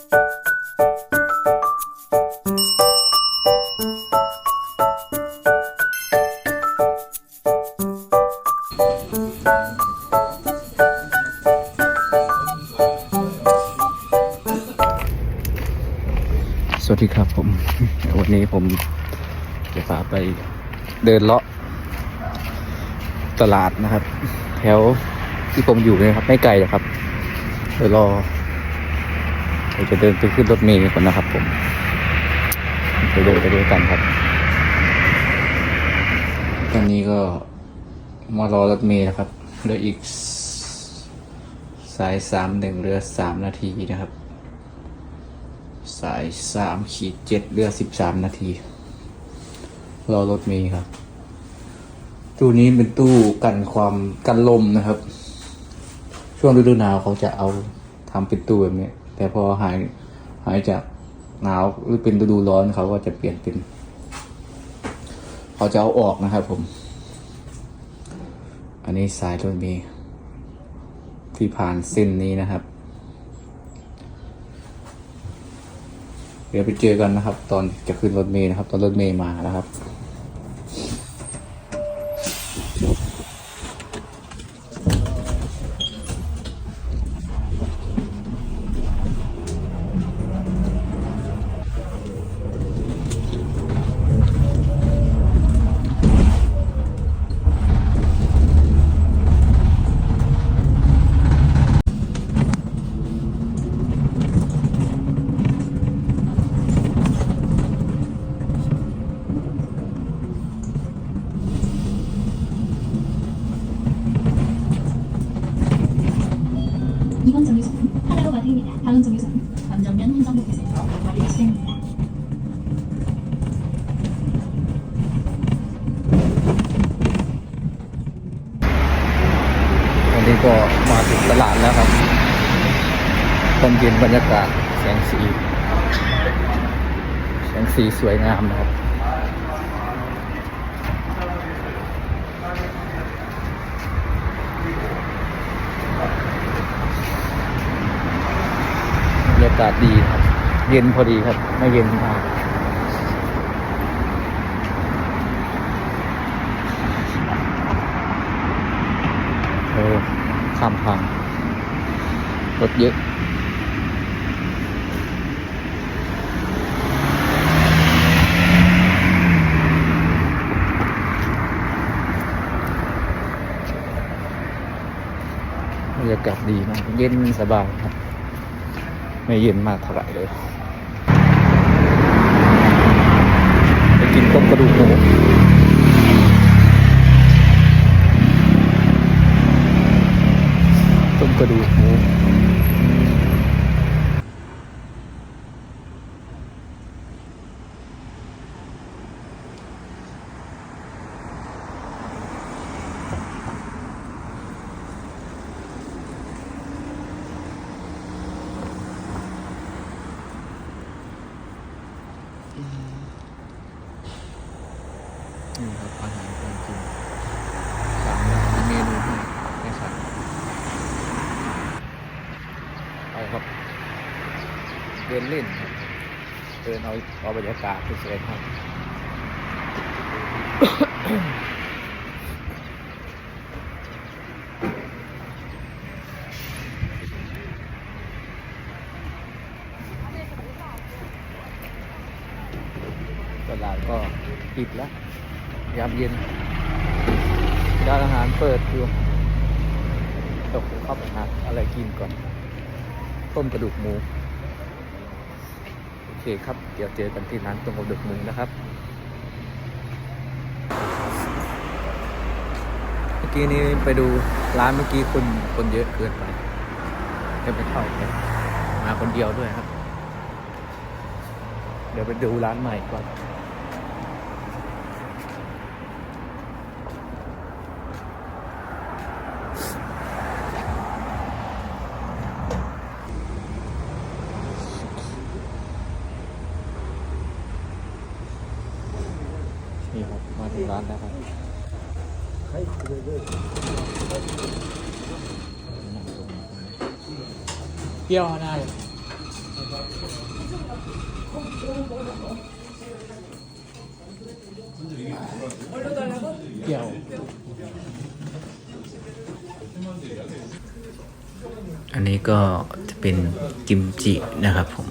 สวัสดีครับผม วันนี้ผมจะพาไปเดินเลาะตลาดนะครับ แถวที่ผมอยู่นี่ยครับ ไม่ไกลหรอกครับเดี๋ยวรอ เราจะเดินไปขึ้นรถเมล์ก่อนนะครับผมไปเดินไปด้วยกันครับ ตอนนี้ก็มารอรถเมล์นะครับเหลืออีกสายสามหนึ่งเหลือสามนาทีนะครับ สายสามขีดเจ็ดเรือสิบสามนาที รอรถเมย์ครับ ตู้นี้เป็นตู้กันความกันลมนะครับ ช่วงฤดูหนาวเขาจะเอาทำเป็นตู้แบบนี้ แต่พอหายหายจากหนาวหรือเป็นฤดูร้อนเขาก็จะเปลี่ยนเป็นเขาจะเอาออกนะครับผม อันนี้สายรถเมย์ที่ผ่านเส้นนี้นะครับ เดี๋ยวไปเจอกันนะครับ ตอนจะขึ้นรถเมล์นะครับ ตอนรถเมล์มานะครับ 이번 정류소는 하나로 마트입니다. 다음 정류소는 전정면 한정복에서 머리 시행입니다. วันนี้ก็มาถึงตลาดแล้วครับตอนเย็นบรรยากาศแสงสี แสงสีสวยงามนะครับ ากาศดีครับ เย็นพอดีครับ ไม่เย็นมากเออข้ามทางรถเยอะบรรยากาศดีมากเย็นสบายครับ ไม่เย็นมากเท่าไหร่เลยไปกินต้มกระดูกหมูต้มกระดูกหมูนี่ครับอาหารการกินสามอย่างมีเมนูให้ให้สั่ง ไปครับ เดินเล่นเดินเอาเอาบรรยากาศสวยๆครับตลาดก็ปิดแล้วยามเย็นร้านอาหารเปิดอยู่ตกเข้าไปหาอะไรกินก่อน ต้มกระดูกหมู เคครับ เดี๋ยวเจอกันที่ร้านตรงกับดึกมึงนะครับ เมื่อกี้นี้ไปดูร้านเมื่อกี้คนคนเยอะเกินไปจะไปเข้าไปมาคนเดียวด้วยครับ เดี๋ยวไปดูร้านใหม่ก่อน นี่ครับมาถึงร้านแล้วครับนั่งตรงนี้เปรี้ยวได้เกี่ยวอันนี้ก็จะเป็นกิมจินะครับผม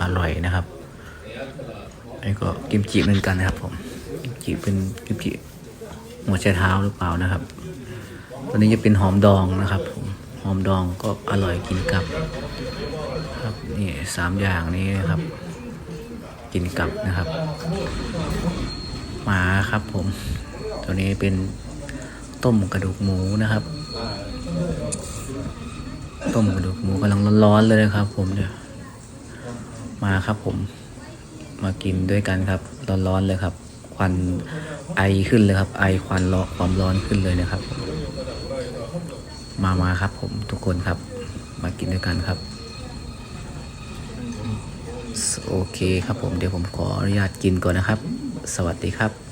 อร่อยนะครับอันนี้ก็กิมจิเหมือนกันนะครับผม กิเป็นกิมจิหัวไชเท้าหรือเปล่านะครับ ตัวนี้จะเป็นหอมดองนะครับผมหอมดองก็อร่อยกินกับ ครับนี่สามอย่างนี้นะครับ กินกับนะครับ หมาครับผม ตัวนี้เป็นต้มกระดูกหมูนะครับ ต้มกระดูกหมูกำลังร้อนๆเลยนะครับ ผมเนี่ยมาครับผม มากินด้วยกันครับ ร้อนๆเลยครับ ควันไอขึ้นเลยครับ ไอควันร้อนความร้อนขึ้นเลยนะครับ มามาครับ ผมทุกคนครับ มากินด้วยกันครับ โอเคครับผมเดี๋ยวผมขออนุญาตกินก่อนนะครับ สวัสดีครับ